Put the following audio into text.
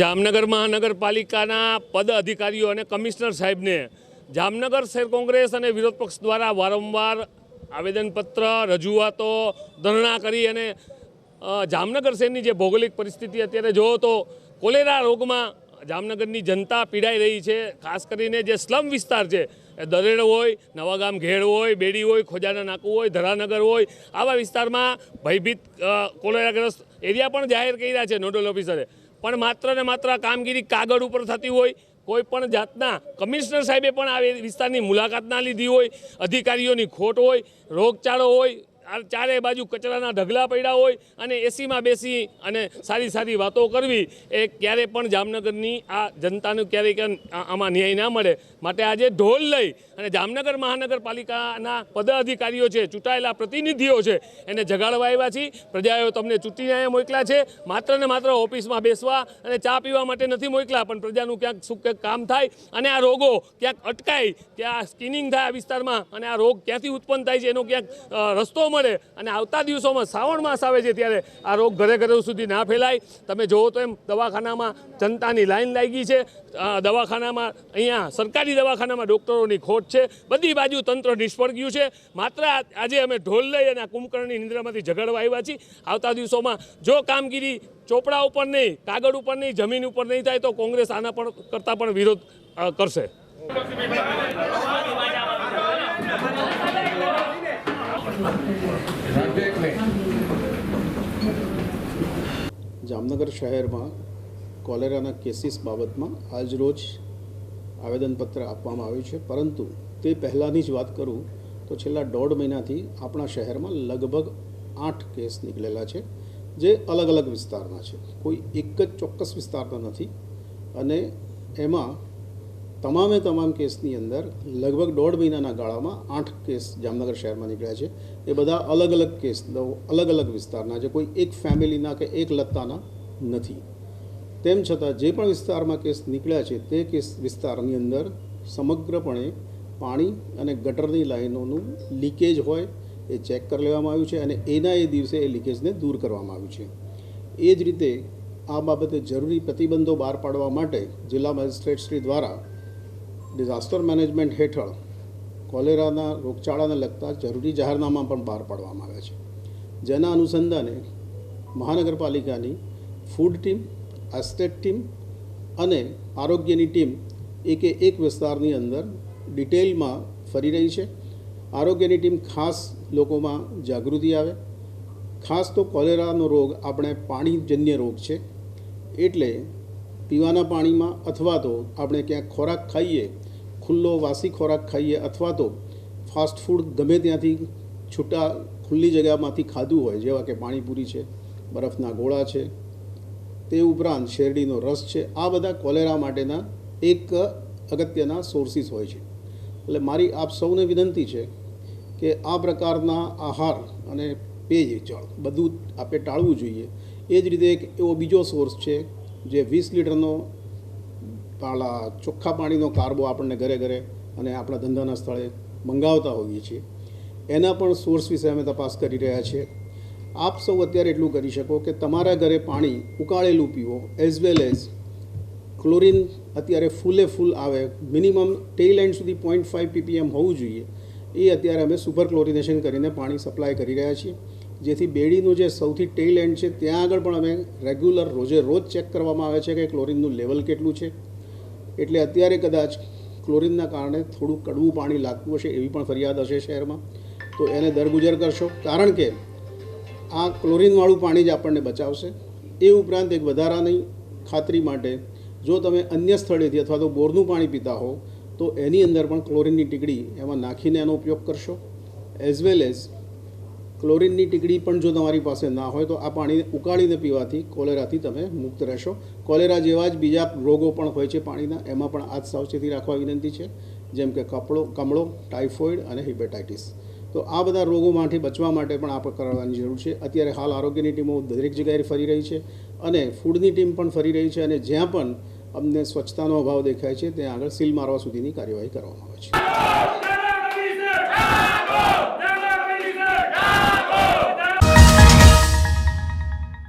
જામનગર મહાનગરપાલિકાના પદ અધિકારીઓ અને કમિશનર સાહેબને જામનગર શહેર કોંગ્રેસ અને વિરોધ પક્ષ દ્વારા વારંવાર આવેદનપત્ર, રજૂઆતો, ધરણા કરી અને જામનગર શહેરની જે ભૌગોલિક પરિસ્થિતિ અત્યારે જોવો તો કોલેરા રોગમાં જામનગરની જનતા પીડાઈ રહી છે. ખાસ કરીને જે સ્લમ વિસ્તાર છે, એ દરેડ હોય, નવાગામ ઘેડ હોય, બેડી હોય, ખોજાના નાકુ હોય, ધરાનગર હોય, આવા વિસ્તારમાં ભયભીત કોલેરાગ્રસ્ત એરિયા પણ જાહેર કર્યા છે નોડલ ઓફિસરે. પણ માત્ર ને માત્ર કામગીરી કાગળ ઉપર થતી હોય, કોઈ પણ જાતના, કમિશનર સાહેબે પણ આ વિસ્તારની મુલાકાત ના લીધી હોય, અધિકારીઓની ખોટ હોય, રોગચાળો હોય ચારે બાજુ કચરાના ઢગલા પડ્યા હોય અને એસીમાં બેસી અને સારી સારી વાતો કરવી, એ ક્યારે પણ જામનગરની આ જનતાનું ક્યારેય આમાં ન્યાય ના મળે. માટે આજે ઢોલ લઈ અને જામનગર મહાનગરપાલિકાના પદાધિકારીઓ છે, ચૂંટાયેલા પ્રતિનિધિઓ છે, એને જગાડવા આવ્યા છીએ. પ્રજાઓ તમને ચૂંટીને અહીંયા મોકલા છે. માત્ર ને માત્ર ઓફિસમાં બેસવા અને ચા પીવા માટે નથી મોકલા પણ પ્રજાનું ક્યાંક શું ક્યાંક કામ થાય અને આ રોગો ક્યાંક અટકાય, ત્યાં સ્કિનિંગ થાય આ વિસ્તારમાં અને આ રોગ ક્યાંથી ઉત્પન્ન થાય છે, એનો ક્યાંક રસ્તો મળે અને આવતા દિવસોમાં શ્રાવણ માસ આવે છે ત્યારે આ રોગ ઘરે ઘરે સુધી ના ફેલાય. તમે જોવો તો એમ દવાખાનામાં જનતાની લાઈન લાગી છે. દવાખાનામાં અહીંયા સરકારી દવાખાનામાં ડૉક્ટરોની ખોટ છે. બધી બાજુ તંત્ર નિષ્ફળ ગયું છે. માત્ર આજે અમે ઢોલ લઈ અને આ કુંભકર્ણની નિંદ્રામાંથી ઝઘડવા આવ્યા છીએ. આવતા દિવસોમાં જો કામગીરી ચોપડા ઉપર નહીં, કાગળ ઉપર નહીં, જમીન ઉપર નહીં થાય તો કોંગ્રેસ આના પણ કરતાં પણ વિરોધ કરશે. જામનગર શહેરમાં કોલેરાના કેસીસ બાબતમાં આજરોજ આવેદનપત્ર આપવામાં આવ્યું છે. પરંતુ તે પહેલાંની જ વાત કરું તો છેલ્લા દોઢ મહિનાથી આપણા શહેરમાં લગભગ આઠ કેસ નીકળેલા છે, જે અલગ અલગ વિસ્તારના છે. કોઈ એક જ ચોક્કસ વિસ્તારના નથી અને એમાં તમામે તમામ કેસની અંદર લગભગ દોઢ મહિનાના ગાળામાં આઠ કેસ જામનગર શહેરમાં નીકળ્યા છે. એ બધા અલગ અલગ કેસ, અલગ અલગ વિસ્તારના છે. કોઈ એક ફેમિલીના કે એક લત્તાના નથી. તેમ છતાં જે પણ વિસ્તારમાં કેસ નીકળ્યા છે, તે કેસ વિસ્તારની અંદર સમગ્રપણે પાણી અને ગટરની લાઈનોનું લીકેજ હોય એ ચેક કરી લેવામાં આવ્યું છે અને એના એ દિવસે એ લીકેજને દૂર કરવામાં આવ્યું છે. એ જ રીતે આ બાબતે જરૂરી પ્રતિબંધો બહાર પાડવા માટે જિલ્લા મેજિસ્ટ્રેટશ્રી દ્વારા ડિઝાસ્ટર મેનેજમેન્ટ હેઠળ કોલેરાના રોગચાળાને લગતા જરૂરી જાહેરનામા પણ બહાર પાડવામાં આવ્યા છે. જેના અનુસંધાને મહાનગરપાલિકાની ફૂડ ટીમ, એસ્ટેટ ટીમ અને આરોગ્યની ટીમ એકે એક વિસ્તારની અંદર ડિટેલમાં ફરી રહી છે. આરોગ્યની ટીમ ખાસ લોકોમાં જાગૃતિ આવે. ખાસ તો કોલેરાનો રોગ આપણે પાણીજન્ય રોગ છે. એટલે પીવાના પાણીમાં અથવા તો આપણે ક્યાંક ખોરાક ખાઈએ ખુલ્લો વાસી ખોરાક ખાઈએ અથવા તો ફાસ્ટ ફૂડ ગમે ત્યાંથી છૂટા ખુલ્લી જગ્યામાંથી ખાધું હોય, જેવા કે પાણીપુરી છે, બરફના ગોળા છે, તે ઉપરાંત શેરડીનો રસ છે, આ બધા કોલેરા માટેના એક અગત્યના સોર્સિસ હોય છે. એટલે મારી આપ સૌને વિનંતી છે કે આ પ્રકારના આહાર અને પેય જળ બધું આપણે ટાળવું જોઈએ. એ જ રીતે એક એવો બીજો સોર્સ છે, જે વીસ લીટરનો પાલા ચોખ્ખા પાણીનો કાર્બો આપણને ઘરે ઘરે અને આપણા ધંધાના સ્થળે મંગાવતા હોઈએ છીએ. એના પણ સોર્સ વિશે અમે તપાસ કરી રહ્યા છીએ. આપ સૌ અત્યારે એટલું કરી શકો કે તમારા ઘરે પાણી ઉકાળેલું પીવો એઝ વેલ એઝ ક્લોરિન અત્યારે ફૂલે ફૂલ આવે. મિનિમમ ટેલ એન્ડ સુધી પોઈન્ટ ફાઇવ પીપીએમ હોવું જોઈએ. એ અત્યારે અમે સુપર ક્લોરિનેશન કરીને પાણી સપ્લાય કરી રહ્યા છીએ. જેથી બેડીનું જે સૌથી ટેલ એન્ડ છે, ત્યાં આગળ પણ અમે રેગ્યુલર રોજે રોજ ચેક કરવામાં આવે છે કે ક્લોરિનનું લેવલ કેટલું છે. એટલે અત્યારે કદાચ ક્લોરિનના કારણે થોડું કડવું પાણી લાગતું હશે એવી પણ ફરિયાદ હશે શહેરમાં. તો એને દરગુજર કરશો. કારણ કે આ ક્લોરિનવાળું પાણી જ આપણને બચાવશે. એ ઉપરાંત એક વધારાની ખાતરી માટે જો તમે અન્ય સ્થળેથી અથવા તો બોરનું પાણી પીતા હો તો એની અંદર પણ ક્લોરિનની ટીકડી એમાં નાખીને એનો ઉપયોગ કરશો. એઝ વેલ એઝ ક્લોરિનની ટીકડી પણ જો તમારી પાસે ના હોય તો આ પાણી ઉકાળીને પીવાથી કોલેરાથી તમે મુક્ત રહેશો. કોલેરા જેવા જ બીજા રોગો પણ હોય છે પાણીના. એમાં પણ આ સાવચેતી રાખવા વિનંતી છે, જેમ કે કપડો, કમળો, ટાઇફોઇડ અને હિપેટાઇટિસ. તો આ બધા રોગોમાંથી બચવા માટે પણ આપણે કરવાની જરૂર છે. અત્યારે હાલ આરોગ્યની ટીમો દરેક જગ્યાએ ફરી રહી છે અને ફૂડની ટીમ પણ ફરી રહી છે અને જ્યાં પણ અમને સ્વચ્છતાનો અભાવ દેખાય છે, ત્યાં આગળ સીલ મારવા સુધીની કાર્યવાહી કરવામાં આવે છે.